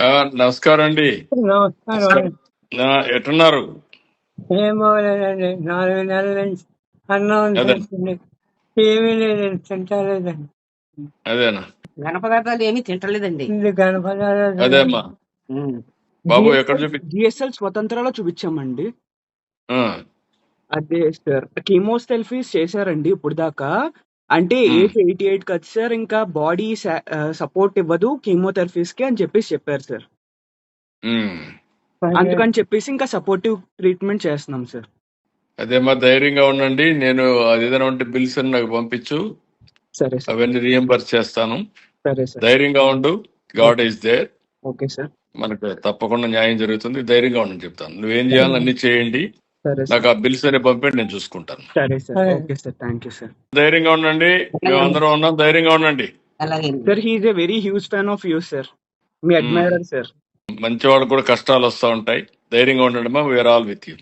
ఆ, నమస్కారం అండి నమస్కారం. నా ఎట్టున్నారు? నాలుగు నెలల నుంచి అన్నం అదే. తింటుంది ఏమీ లేదండి తింటలేదండి. అదేనా? ఘన పదార్థాలు ఏమీ తింటలేదండి. ఇది కనపడాలి అదే అమ్మా. బాబు ఎక్కడ జిఎస్ఎల్ చూపి జిఎస్ఎల్ స్వతంత్రాలో చూపించామండి. ఆ, అదే సార్ కీమోథెరపీస్ చేశారండి ఇప్పుడు దాకా అంటే ఏజ్ ఎయిటీ ఎయిట్ కదా సార్ ఇంకా బాడీ సపోర్ట్ ఇవ్వదు కీమోథెరపీస్కి అని చెప్పేసి చెప్పారు సార్. ఉమ్. అందుకని చెప్పేసి ఇంకా సపోర్టివ్ ట్రీట్మెంట్ చేస్తున్నాం సార్ అదేమ్మా ధైర్యంగా ఉండండి నేను అది ఏదైనా ఉంటే బిల్స్ నాకు పంపించు. సరే సార్ అవన్నీ రియంబర్స్ చేస్తాను. సరే సార్ ధైర్యంగా ఉండు God is there okay sir మనకు తప్పకుండా న్యాయం జరుగుతుంది ధైర్యంగా ఉండని చెప్తాను. నువ్వేం చేయాలో అన్ని చేయండి. సరే నాకు ఆ బిల్స్ అని పంపండి నేను చూసుకుంటాను. సరే సార్. సరే. Okay sir. Thank you sir. ధైర్యంగా ఉండండి. మేమందరం ఉన్నాం. ధైర్యంగా ఉండండి. అలాగే. Sir he is a very huge fan of you sir me um. Admirer sir మంచి వాళ్ళకు కూడా కష్టాలు వస్తూ ఉంటాయి. ధైర్యంగా ఉండండి మా వీఆర్ ఆల్ విత్ యూ